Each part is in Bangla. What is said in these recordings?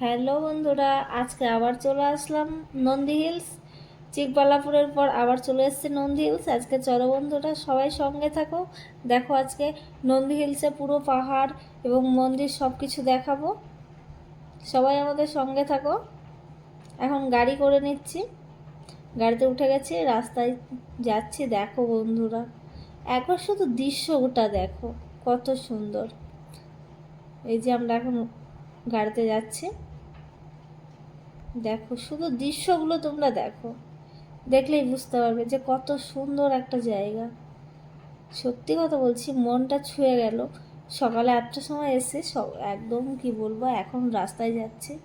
হ্যালো বন্ধুরা, আজকে আবার চলে আসলাম নন্দী হিলস। চিকবালাপুরের পর আবার চলে এসেছে নন্দী হিলস। আজকে চলো বন্ধুরা, সবাই সঙ্গে থাকো। দেখো আজকে নন্দী হিলসে পুরো পাহাড় এবং মন্দির সব কিছু দেখাবো। সবাই আমাদের সঙ্গে থাকো। এখন গাড়ি করে নিচ্ছি। গাড়িতে উঠে গেছি, রাস্তায় যাচ্ছি। দেখো বন্ধুরা, একবার শুধু দৃশ্যটা দেখো, কত সুন্দর। এই যে আমরা এখন গাড়িতে যাচ্ছি। দেখো, শুধু দৃশ্যগুলো তোমরা দেখো। দেখলেই বুঝতে পারবে যে কত সুন্দর একটা জায়গা। সত্যি কথা বলছি, মনটা ছুঁয়ে গেল। সকালে আটটার সময় এসে একদম কি বলব, এখন রাস্তায় যাচ্ছে।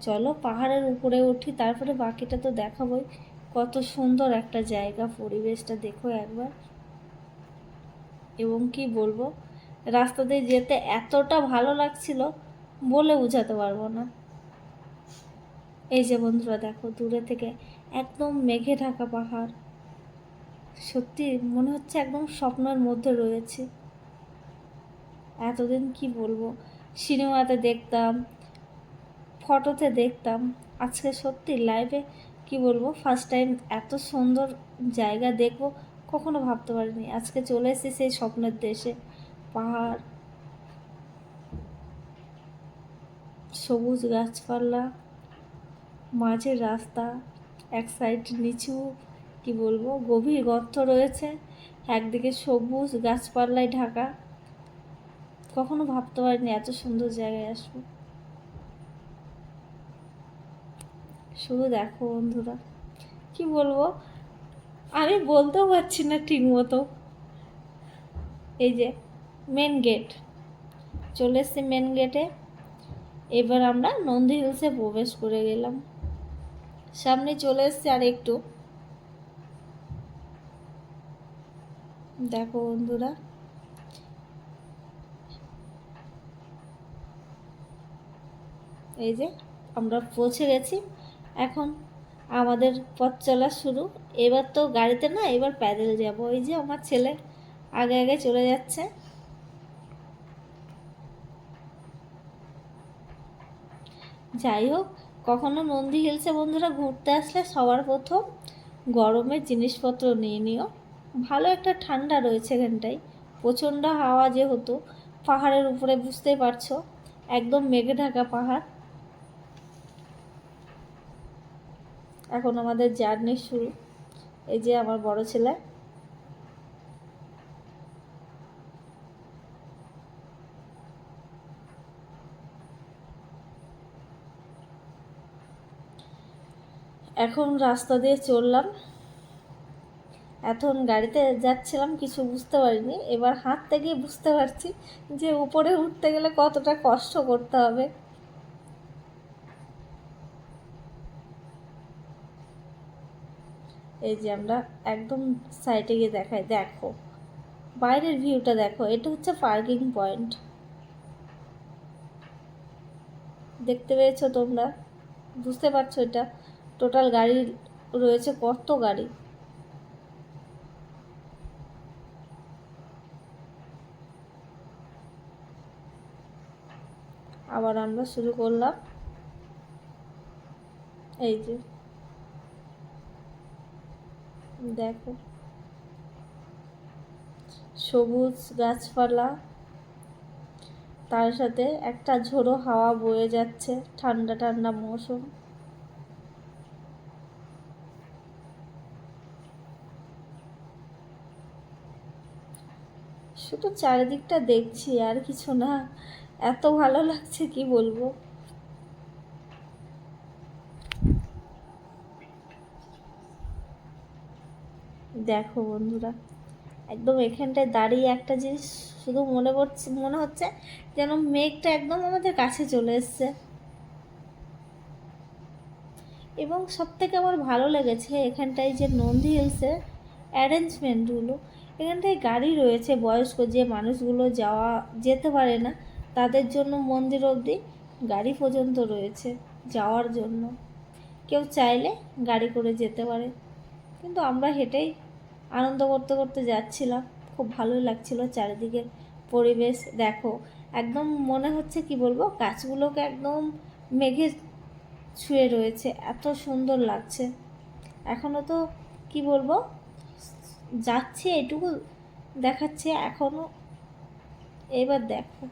চলো পাহাড়ের উপরে উঠি, তারপরে বাকিটা তো দেখাবোই। কত সুন্দর একটা জায়গা, পরিবেশটা দেখো একবার। এবং কি বলব, রাস্তা দিয়ে যেতে এতটা ভালো লাগছিল বলে বোঝাতে পারব না। এই যে বন্ধুরা দেখো, দূরে থেকে একদম মেঘে ঢাকা পাহাড়। সত্যি মনে হচ্ছে একদম স্বপ্নের মধ্যে রয়েছে। এতদিন কি বলব, সিনেমাতে দেখতাম, ফটোতে দেখতাম, আজকে সত্যি লাইভে কি বলব ফার্স্ট টাইম এত সুন্দর জায়গা দেখব, কখনো ভাবতে পারিনি। আজকে চলে এসেছি সেই স্বপ্নের দেশে, পাহাড়, সবুজ গাছপালা মাঝের রাস্তা, এক সাইড নিচু, কি বলব, গভীর গর্ত রয়েছে, একদিকে সবুজ গাছপালায় ঢাকা। কখনো ভাবতে পারিনি এত সুন্দর জায়গায় আসব। শুধু দেখো বন্ধুরা, কি বলব, আমি বলতেও পারছি না ঠিক মতো। এই যে মেন গেট চলে এসছি মেন গেটে এবার আমরা নন্দী হিলসে প্রবেশ করে গেলাম। সামনে চলে এসছে আর একটু দেখো বন্ধুরা। এই যে আমরা পৌঁছে গেছি। এখন আমাদের পথ চলা শুরু। এবার তো গাড়িতে না, এবার প্যাদেল যাব। ওই যে আমার ছেলে আগে আগে চলে যাচ্ছে। যাই হোক কখনো নন্দী হিলসে বন্ধুরা ঘুরতে আসলে সবার প্রথম গরমের জিনিসপত্র নিয়ে নিও। ভালো একটা ঠান্ডা রয়েছে এখানটায়। প্রচণ্ড হাওয়া যেহেতু, পাহাড়ের উপরে বুঝতেই পারছ, একদম মেঘে ঢাকা পাহাড়। এখন আমাদের জার্নি শুরু। এই যে আমার বড় ছেলে এখন রাস্তা দিয়ে চললাম। এখন গাড়িতে যাচ্ছিলাম, কিছু বুঝতে পারিনি। এবার হাঁটতে গিয়ে বুঝতে পারছি যে উপরে উঠতে গেলে কতটা কষ্ট করতে হবে। এই যে আমরা একদম সাইডে গিয়ে দেখাই, দেখো। বাইরের ভিউটা দেখো, এটা হচ্ছে পার্কিং পয়েন্ট দেখতে পেয়েছ তোমরা? বুঝতে পারছ এটা? টোটাল গাড়ি রয়েছে কত গাড়ি? আবার আমরা শুরু করলাম। এই যে। দেখো। সবুজ গাছপালা। তার সাথে একটা ঝোড়ো হাওয়া বয়ে যাচ্ছে ঠান্ডা ঠান্ডা মৌসুম। শুধু চারিদিকটা দেখছি, আর কিছু না। এত ভালো লাগছে, কি বলব? দেখো বন্ধুরা, একদম এখানটায় দাঁড়িয়ে একটা জিনিস শুধু মনে পড়ছে, মনে হচ্ছে যেন মেঘটা একদম আমাদের কাছে চলে এসছে। এবং সব থেকে আমার ভালো লেগেছে এখানটায় যে নন্দী হিলসের অ্যারেঞ্জমেন্টগুলো এখানটায় গাড়ি রয়েছে, বয়স্ক যে মানুষগুলো যাওয়া, যেতে পারে না, তাদের জন্য মন্দির অবধি গাড়ি পর্যন্ত রয়েছে যাওয়ার জন্য। কেউ চাইলে গাড়ি করে যেতে পারে। কিন্তু আমরা হেঁটেই আনন্দ করতে করতে যাচ্ছিলাম। খুব ভালোই লাগছিল চারিদিকের পরিবেশ। দেখো, একদম মনে হচ্ছে, কি বলব, গাছগুলোকে একদম মেঘে ছুঁয়ে রয়েছে। এত সুন্দর লাগছে। এখনও তো, কি বলব যাচ্ছে, এটুকু দেখাচ্ছে এখনও এবার দেখো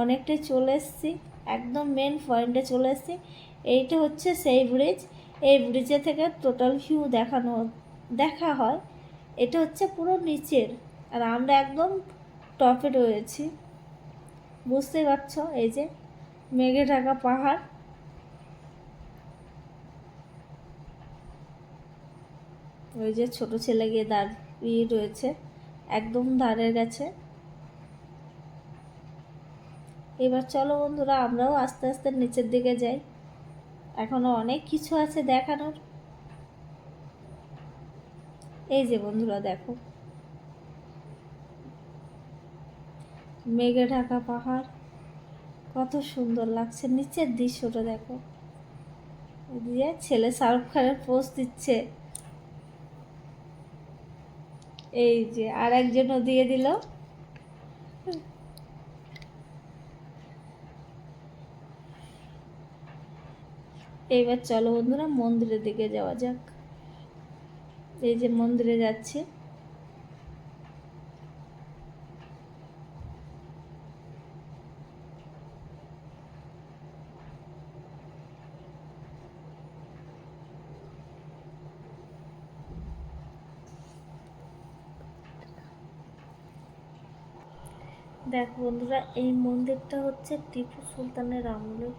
অনেকটাই চলে এসেছি, একদম মেন পয়েন্টে চলে এসেছি। এইটা হচ্ছে সেই ব্রিজ এই ব্রিজে থেকে টোটাল ভিউ দেখানো, দেখা হয়। এটা হচ্ছে পুরো নিচের, আর আমরা একদম টপে রয়েছি। বুঝতে পারছ? এই যে মেঘে ঢাকা পাহাড়। ওই যে ছোট ছেলে গিয়ে দাঁড়িয়ে রয়েছে, একদম ধারের কাছে এবার চলো বন্ধুরা, আমরাও আস্তে আস্তে নিচের দিকে যাই। এখনও অনেক কিছু আছে দেখানোর। এই যে বন্ধুরা, দেখো। মেঘে ঢাকা পাহাড়, কত সুন্দর লাগছে নিচের দৃশ্যটা, দেখো। দিয়ে ছেলে শাহরুখ খানের পোস্ট দিচ্ছে। এই যে আর একজনও দিয়ে দিল। এইবার চলো বন্ধুরা মন্দিরের দিকে যাওয়া যাক। এই যে মন্দিরে যাচ্ছে। দেখো বন্ধুরা, এই মন্দিরটা হচ্ছে টিপু সুলতানের আমলের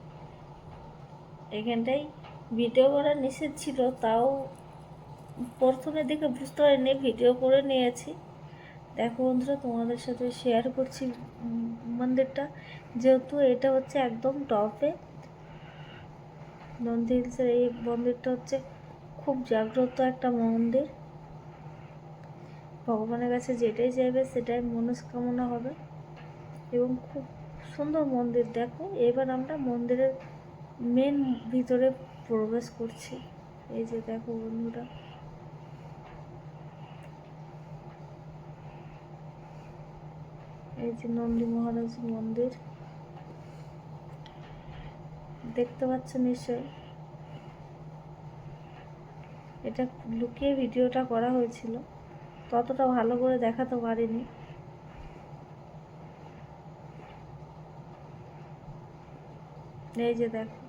এখানটাই ভিডিও করা নিষেধ ছিল, তাও প্রথমে দেখে বুঝতে পারিনি ভিডিও করে নিয়েছি। দেখো বন্ধুরা, তোমাদের সাথে শেয়ার করছি মন্দিরটা। যেহেতু এটা হচ্ছে একদম টপে নন্দী হিলসের এই মন্দিরটা হচ্ছে খুব জাগ্রত একটা মন্দির। ভগবানের কাছে যেটাই চাইবে, সেটাই মনস্কামনা হবে। এবং খুব সুন্দর মন্দির, দেখো। এবার আমরা মন্দিরের মেন ভিতরে প্রবেশ করছি। এই যে দেখো বন্ধুরা। এই যে নন্দী মহারাজ মন্দির। দেখতে পাচ্ছ নিশ্চয় এটা লুকিয়ে ভিডিওটা করা হয়েছিল। ততটা ভালো করে দেখাতে পারিনি। এই যে দেখো,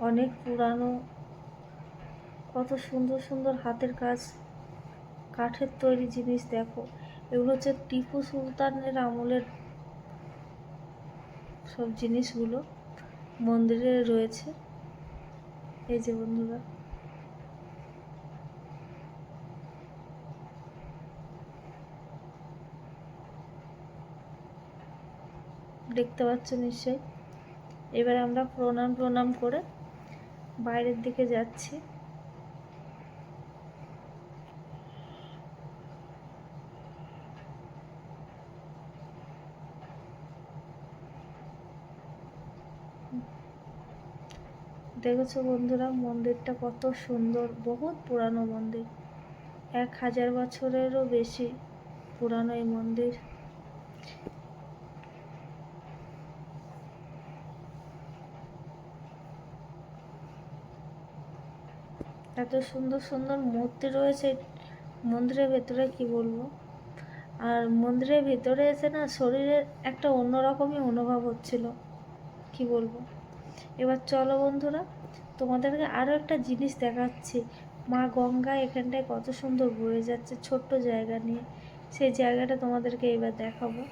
অনেক পুরানো, কত সুন্দর সুন্দর হাতের কাজ, কাঠের তৈরি জিনিস দেখো। এগুলো হচ্ছে টিপু সুলতানের আমলের সব জিনিসগুলো মন্দিরে রয়েছে। এই যে বন্ধুরা, দেখতে পাচ্ছ নিশ্চয়ই? এবার আমরা প্রণাম প্রণাম করে বাইরের দিকে যাচ্ছি। দেখেছ বন্ধুরা, মন্দিরটা কত সুন্দর, বহুত পুরানো মন্দির। এক হাজার বছরেরও বেশি পুরানো এই মন্দির। এত সুন্দর সুন্দর মূর্তি রয়েছে মন্দিরের ভেতরে, কি বলব? আর মন্দিরের ভেতরে এসে না শরীরের একটা অন্যরকমই অনুভব হচ্ছিল, কি বলব? এবার চলো বন্ধুরা, তোমাদেরকে আরও একটা জিনিস দেখাচ্ছি। মা গঙ্গা এখানটায় কত সুন্দর বয়ে যাচ্ছে ছোট্ট জায়গা নিয়ে। সেই জায়গাটা তোমাদেরকে এবার দেখাবো।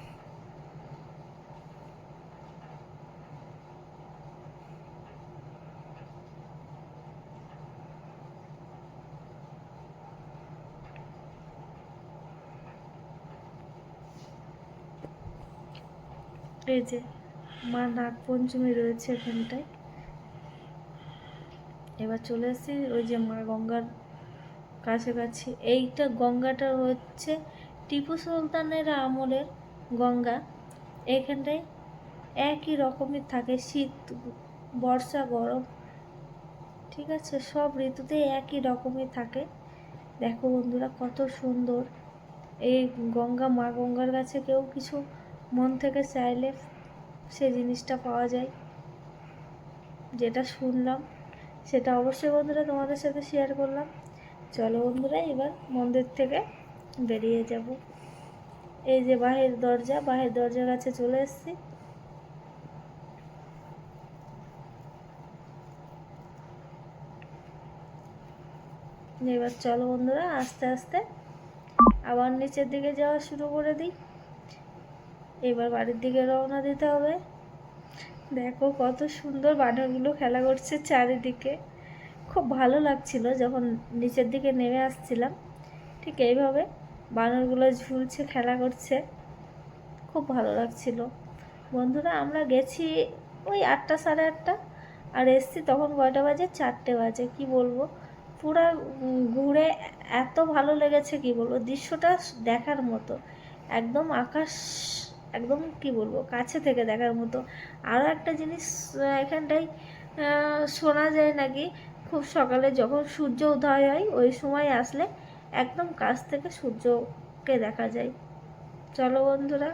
এই যে, মা নাগপঞ্চমী রয়েছে এখানটায়। এবার চলে আসি ওই যে মা গঙ্গার কাছাকাছি। এইটা গঙ্গাটা হচ্ছে টিপু সুলতানের আমলের গঙ্গা। এখানটায় একই রকমের থাকে, শীত, বর্ষা, গরম, ঠিক আছে? সব ঋতুতেই একই রকমই থাকে। দেখো বন্ধুরা কত সুন্দর। এই গঙ্গা, মা গঙ্গার কাছে কেউ কিছু মন থেকে চাইলে সে জিনিসটা পাওয়া যায়। যেটা শুনলাম, সেটা অবশ্যই বন্ধুরা তোমাদের সাথে শেয়ার করলাম। চলো বন্ধুরা, এবার মন্দির থেকে বেরিয়ে যাব। এই যে বাহির দরজা, বাহির দরজার কাছে চলে এসেছি। এবার চলো বন্ধুরা, আস্তে আস্তে আবার নিচের দিকে যাওয়া শুরু করে দিই। এবার বাড়ির দিকে রওনা দিতে হবে। দেখো কত সুন্দর বানরগুলো খেলা করছে চারিদিকে। খুব ভালো লাগছিল যখন নিচের দিকে নেমে আসছিলাম। ঠিক এইভাবে বানরগুলো ঝুলছে, খেলা করছে। খুব ভালো লাগছিল। বন্ধুরা, আমরা গেছি ওই আটটা সাড়ে আটটা আর এসছি তখন কয়টা বাজে? চারটে বাজে, কি বলব? পুরা ঘুরে এত ভালো লেগেছে, কি বলব? দৃশ্যটা দেখার মতো। একদম আকাশ একদম কি বলব, কাছে থেকে দেখার মতো। আরও একটা জিনিস এখানটাই এখানটায় শোনা যায় নাকি, খুব সকালে যখন সূর্য উদয় হয়, ওই সময় আসলে একদম কাছ থেকে সূর্যকে দেখা যায়। চলো বন্ধুরা।